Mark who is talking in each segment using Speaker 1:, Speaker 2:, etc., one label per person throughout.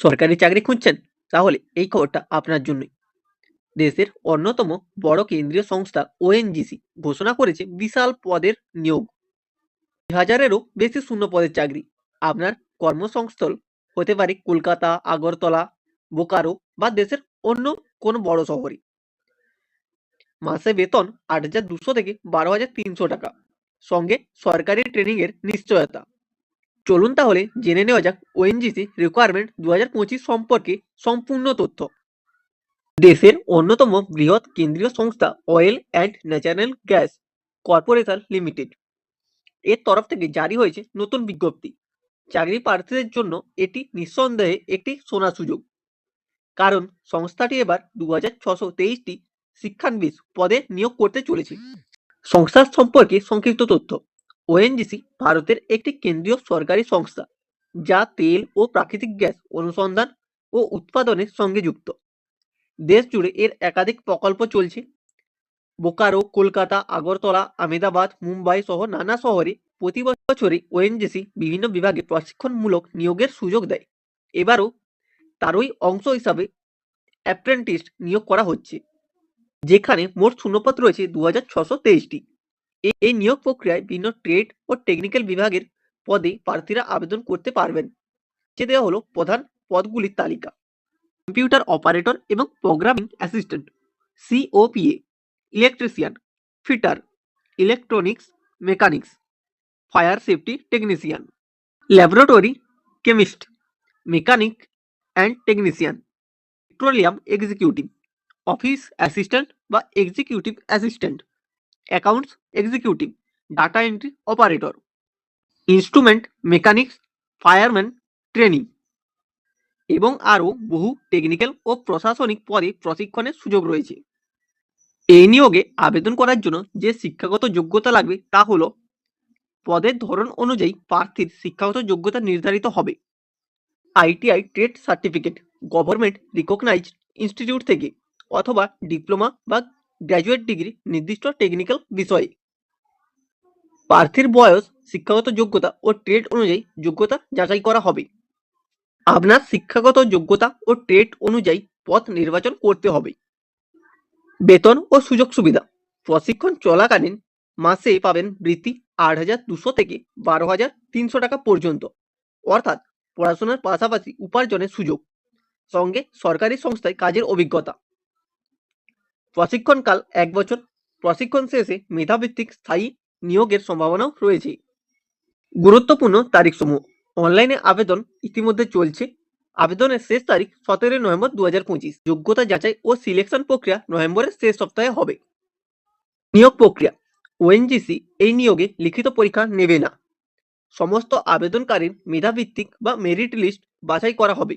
Speaker 1: সরকারি চাকরি খুঁজছেন, তাহলে এই খবরটা আপনার জন্যই। দেশের অন্যতম বড় কেন্দ্রীয় সংস্থা ওএনজিসি ঘোষণা করেছে বিশাল পদের নিয়োগ। হাজারেরও বেশি শূন্য পদের চাকরি। আপনার কর্মসংস্থল হতে পারে কলকাতা, আগরতলা, বোকারো বা দেশের অন্য কোনো বড় শহরে। মাসে বেতন আট হাজার দুশো থেকে বারো হাজার তিনশো টাকা। সঙ্গে সরকারি ট্রেনিং এর নিশ্চয়তা। চলুন তাহলে জেনে নেওয়া যাক ওএনজিসি রিকোয়ারমেন্ট দু পঁচিশ সম্পর্কে সম্পূর্ণ তথ্য। দেশের অন্যতম বৃহৎ কেন্দ্রীয় সংস্থা oil and natural gas corporation limited এর তরফ থেকে জারি হয়েছে নতুন বিজ্ঞপ্তি। চাকরি প্রার্থীদের জন্য এটি নিঃসন্দেহে একটি সোনা সুযোগ। কারণ সংস্থাটি এবার দু হাজার ছশো তেইশটি শিক্ষানবিশ পদে নিয়োগ করতে চলেছে। সংস্থার সম্পর্কে সংক্ষিপ্ত তথ্য। ওএনজিসি ভারতের একটি কেন্দ্রীয় সরকারি সংস্থা, যা তেল ও প্রাকৃতিক গ্যাস অনুসন্ধান ও উৎপাদনের সঙ্গে যুক্ত। দেশ জুড়ে এর একাধিক প্রকল্প চলছে। বোকারো, কলকাতা, আগরতলা আমেদাবাদ মুম্বাই সহ নানা শহরে প্রতি বছরই ওএনজিসি বিভিন্ন বিভাগে প্রশিক্ষণমূলক নিয়োগের সুযোগ দেয়। এবারও তারই অংশ হিসাবে অ্যাপ্রেন্টিস নিয়োগ করা হচ্ছে, যেখানে মোট শূন্যপদ রয়েছে দু হাজার ছশো তেইশটি। এই নিয়োগ প্রক্রিয়ায় বিভিন্ন ট্রেড ও টেকনিক্যাল বিভাগের পদে প্রার্থীরা আবেদন করতে পারবেন। যে দেওয়া হলো প্রধান পদগুলির তালিকা। কম্পিউটার অপারেটর এবং programming assistant COPA electrician fitter electronics mechanics fire safety technician laboratory chemist mechanic and technician petroleum executive office assistant বা executive assistant accounts executive, data entry operator, instrument mechanics, fireman training এবং আরও বহু technical ও প্রশাসনিক পদে প্রশিক্ষণের সুযোগ রয়েছে। এই নিয়োগে আবেদন করার জন্য যে শিক্ষাগত যোগ্যতা লাগবে তা হল পদের ধরন অনুযায়ী প্রার্থীর শিক্ষাগত যোগ্যতা নির্ধারিত হবে। ITI trade certificate, government recognised institute থেকে অথবা ডিপ্লোমা বা গ্র্যাজুয়েট ডিগ্রি নির্দিষ্ট টেকনিক্যাল বিষয়ে। প্রার্থীর বয়স, শিক্ষাগত যোগ্যতা ও ট্রেড অনুযায়ী যোগ্যতা যাচাই করা হবে। আপনার শিক্ষাগত যোগ্যতা ও ট্রেড অনুযায়ী পথ নির্বাচন করতে হবে। বেতন ও সুযোগ সুবিধা। প্রশিক্ষণ চলাকালীন মাসে পাবেন বৃত্তি আট হাজার দুশো থেকে বারো হাজার তিনশো টাকা পর্যন্ত। অর্থাৎ পড়াশোনার পাশাপাশি উপার্জনের সুযোগ। সঙ্গে সরকারি সংস্থায় কাজের অভিজ্ঞতা। প্রশিক্ষণকাল এক বছর। প্রশিক্ষণ শেষে মেধাভিত্তিক স্থায়ী নিয়োগের সম্ভাবনাও রয়েছে। গুরুত্বপূর্ণ তারিখসমূহ। অনলাইনে আবেদন ইতিমধ্যে চলছে। আবেদনের শেষ তারিখ সতেরোই নভেম্বর দু হাজার পঁচিশ। যোগ্যতা যাচাই ও সিলেকশন প্রক্রিয়া নভেম্বরের শেষ সপ্তাহে হবে। নিয়োগ প্রক্রিয়া। ওএনজিসি এই নিয়োগে লিখিত পরীক্ষা নেবে না। সমস্ত আবেদনকারীর মেধাভিত্তিক বা মেরিট লিস্ট বাছাই করা হবে।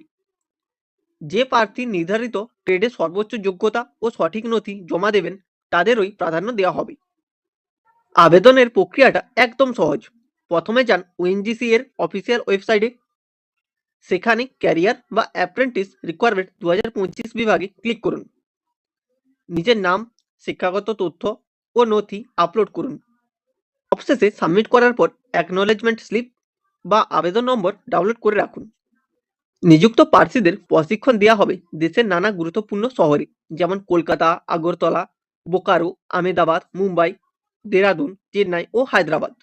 Speaker 1: যে প্রার্থী নির্ধারিত ট্রেডে সর্বোচ্চ যোগ্যতা ও সঠিক নথি জমা দেবেন, তাদেরই প্রাধান্য দেওয়া হবে। আবেদনের প্রক্রিয়াটা একদম সহজ। প্রথমে যান ওএনজিসি এর অফিসিয়াল ওয়েবসাইটে সেখানে ক্যারিয়ার বা অ্যাপ্রেন্টিস রিকোয়ারমেন্ট দু হাজার পঁচিশ বিভাগে ক্লিক করুন। নিজের নাম, শিক্ষাগত তথ্য ও নথি আপলোড করুন। অবশেষে সাবমিট করার পর অ্যাকনোলেজমেন্ট স্লিপ বা আবেদন নম্বর ডাউনলোড করে রাখুন। নিযুক্ত পার্সিদের প্রশিক্ষণ দেওয়া হবে দেশের নানা গুরুত্বপূর্ণ শহরে, যেমন কলকাতা, আগরতলা, বোকারো আমেদাবাদ মুম্বাই, দেরাদুন, চেন্নাই ও হায়দ্রাবাদ।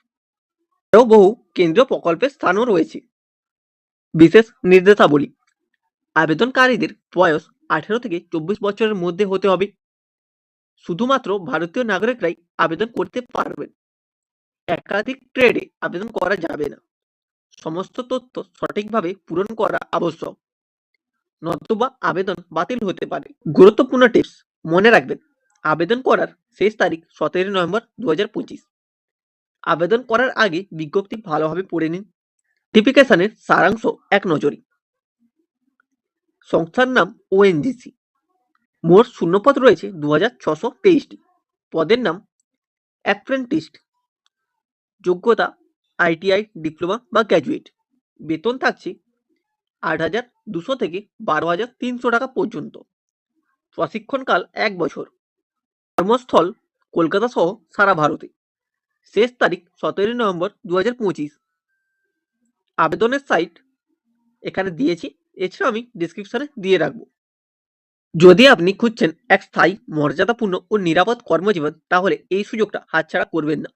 Speaker 1: আরও বহু কেন্দ্রীয় প্রকল্পের স্থানও রয়েছে। বিশেষ নির্দেশাবলী। আবেদনকারীদের বয়স আঠেরো থেকে চব্বিশ বছরের মধ্যে হতে হবে। শুধুমাত্র ভারতীয় নাগরিকরাই আবেদন করতে পারবেন। একাধিক ট্রেডে আবেদন করা যাবে না। সমস্ত তথ্য সঠিকভাবে পূরণ করা আবশ্যক। নতুবা আবেদন বাতিল হতে পারে। গুরুত্বপূর্ণ টিপস মনে রাখবেন। আবেদন করার শেষ তারিখ সতেরোই নভেম্বর দু হাজার পঁচিশ। আবেদন করার আগে বিজ্ঞপ্তি ভালোভাবে পড়ে নিন। নোটিফিকেশনের সারাংশ এক নজরে। সংস্থার নাম ওএনজিসি মোট শূন্যপদ রয়েছে দু হাজার ছশো তেইশটি। পদের নাম অ্যাপ্রেন্টিস্ট যোগ্যতা আইটিআই, ডিপ্লোমা বা গ্র্যাজুয়েট। বেতন থাকছে আট হাজার দুশো থেকে বারো হাজার তিনশো টাকা পর্যন্ত। প্রশিক্ষণকাল এক বছর। কর্মস্থল কলকাতা সহ সারা ভারতে। শেষ তারিখ সতেরোই নভেম্বর দু হাজার পঁচিশ। আবেদনের সাইট এখানে দিয়েছি, এছাড়া আমি ডিসক্রিপশনে দিয়ে রাখব। যদি আপনি খুঁজছেন এক স্থায়ী, মর্যাদাপূর্ণ ও নিরাপদ কর্মজীবন, তাহলে এই সুযোগটা হাতছাড়া করবেন না।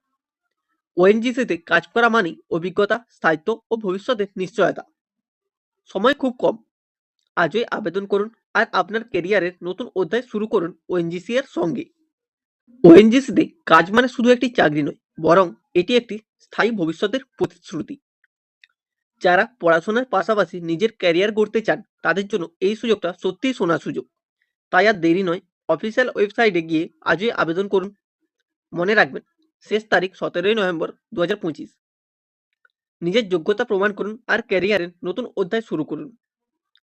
Speaker 1: ওএনজিসিতে কাজ করা মানেই অভিজ্ঞতা, স্থায়িত্ব ও ভবিষ্যতের নিশ্চয়তা। সময় খুব কম। আজই আবেদন করুন আর আপনার কেরিয়ারের নতুন অধ্যায় শুরু করুন ওএনজিসি এর সঙ্গে। ওএনজিসিতে কাজ মানে শুধু একটি চাকরি নয়, বরং এটি একটি স্থায়ী ভবিষ্যতের প্রতিশ্রুতি। যারা পড়াশোনার পাশাপাশি নিজের ক্যারিয়ার গড়তে চান, তাদের জন্য এই সুযোগটা সত্যিই সোনার সুযোগ। তাই আর দেরি নয়, অফিসিয়াল ওয়েবসাইটে গিয়ে আজই আবেদন করুন। মনে রাখবেন শেষ তারিখ সতেরোই নভেম্বর দুহাজার পঁচিশ। নিজের যোগ্যতা প্রমাণ করুন আর ক্যারিয়ারের নতুন অধ্যায় শুরু করুন।